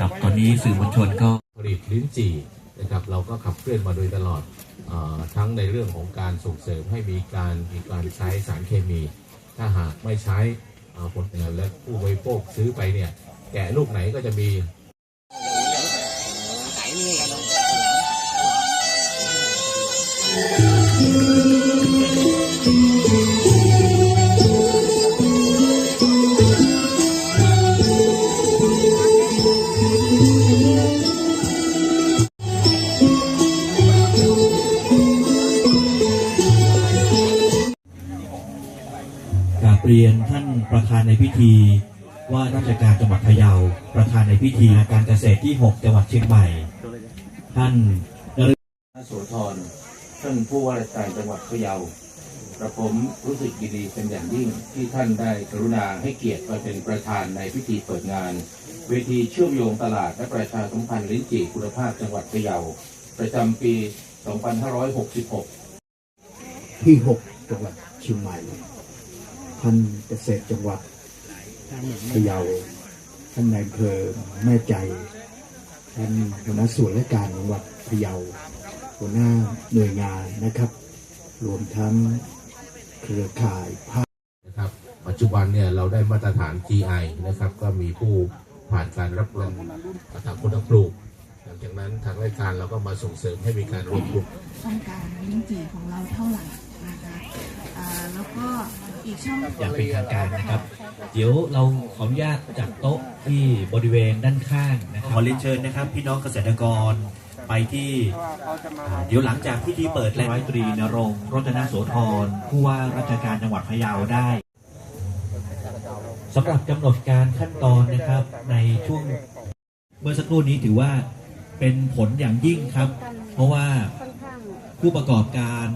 ครับตอนนี้สื่อมวลชนก็ผลิตลิ้นจี่นะครับเราก็ขับเคลื่อนมาโดยตลอดอทั้งในเรื่องของการส่งเสริมให้มีการมีการใช้สารเคมี ถ้าหากไม่ใช้ผลงานและผู้บริโภคซื้อไปเนี่ยแกะลูกไหนก็จะมี เรียนท่านประธานในพิธี ว่าราชการจังหวัดพะเยา ประธานในพิธีการเกษตรที่ 6 จังหวัดเชียงใหม่ ท่านพระโสธรท่านผู้ว่าราชการจังหวัดพะเยากระผมรู้สึกยินดีเป็นอย่างยิ่งที่ท่านได้กรุณาให้เกียรติมาเป็นประธานในพิธีเปิดงาน เวทีเชื่อมโยงตลาดและประชาสัมพันธ์ลิ้นจี่คุณภาพจังหวัดพะเยา ประจำปี 2566 ที่ 6 จังหวัดเชียงใหม่ ท่านเกษตรจังหวัดพะเยาท่านนายอำเภอแม่ใจท่านหัวหน้าส่วนราชการจังหวัดพะเยาหัวหน้าหน่วยงานนะครับ รวมทั้งเครือข่ายภาคนะครับ ปัจจุบันเนี่ยเราได้มาตรฐาน GI นะครับ ก็มีผู้ผ่านการรับรองทางคุณภาพปลูกหลังจากนั้นทางราชการเราก็มาส่งเสริมให้มีการรวมกลุ่มต้องการลิ้นจี่ของเราเท่าไหร่นะคะอ่าแล้วก็ อย่างเป็นทางการนะครับ เดี๋ยวเราขออนุญาตจัดโต๊ะที่บริเวณด้านข้างนะครับขอเรียนเชิญนะครับ พี่น้องเกษตรกรไปที่เดี๋ยวหลังจากพิธีเปิดและร้อยตรีนรงค์รจนาโสธรผู้ว่าราชการจังหวัดพะเยาได้สำหรับกำหนดการขั้นตอนนะครับในช่วงเมื่อสักครู่นี้ถือว่าเป็นผลอย่างยิ่งครับ เพราะว่าผู้ประกอบการ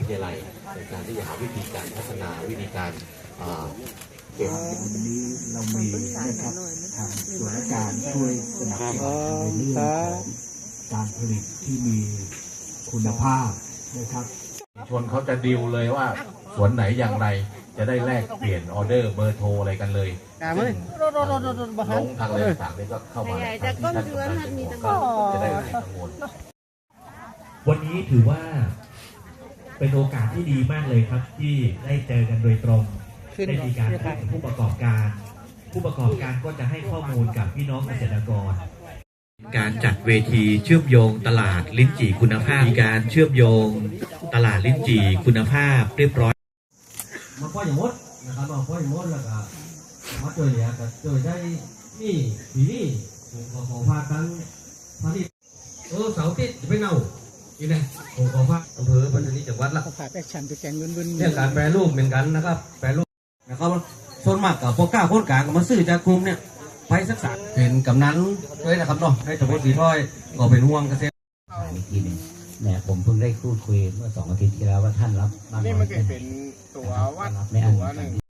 วิทยาลัยในการที่จะหาวิธีการพัฒนาวิธีการอ่าเก็บวันนี้เรามีนะครับทางส่วนราชการช่วยสนับสนุนในเรื่องของการผลิตที่มีคุณภาพนะครับชนเขาจะดิวเลยว่าสวนไหนอย่างไรจะได้แลกเปลี่ยนออเดอร์เบอร์โทรอะไรกันเลยซึ่งลงทางอะไรต่างๆนี่ก็เข้ามาทางที่ท่านกำนันเป็นห่วงก็จะได้ไม่กังวลวันนี้ถือว่า เป็นโอกาสที่ดีมากเลยครับ ที่ได้เจอกันโดยตรงได้มีการพูดกับผู้ประกอบการ ผู้ประกอบการก็จะให้ข้อมูลกับพี่น้องเกษตรกร การจัดเวทีเชื่อมโยงตลาดลิ้นจี่คุณภาพมีการเชื่อมโยงตลาดลิ้นจี่คุณภาพเรียบร้อยมาพ่ออย่างมดนะครับมาพ่ออย่างมดแล้วก็มาช่วยเหลือก็ช่วยได้นี่ปีนี้ผมขอขอพาทั้งพาที่เออเสาร์อาทิตย์จะไปเน่า อีกนะผมขอพาอำเภอพันธนิจังหวัดละผักแอคชั่นไปแกงเงินเงินเรื่องการแปรรูปเหมือนกันนะครับ แปรรูปนะครับส่วนมากกับพวกก้าคนกลางก็มาซื้อจากกลุ่มเนี่ยไปศึกษาเป็นกำนันด้วยนะครับเนาะในตำบลสีถ้อยก็เป็นห่วงเกษตรอีกทีหนึ่งเนี่ยผมเพิ่งได้พูดคุยเมื่อสองอาทิตย์ที่แล้วว่าท่านรับมากนี่น้มัอนยก็แค่ไหนเป็นตัววัดรับไม่อั้นตัวหนึ่ง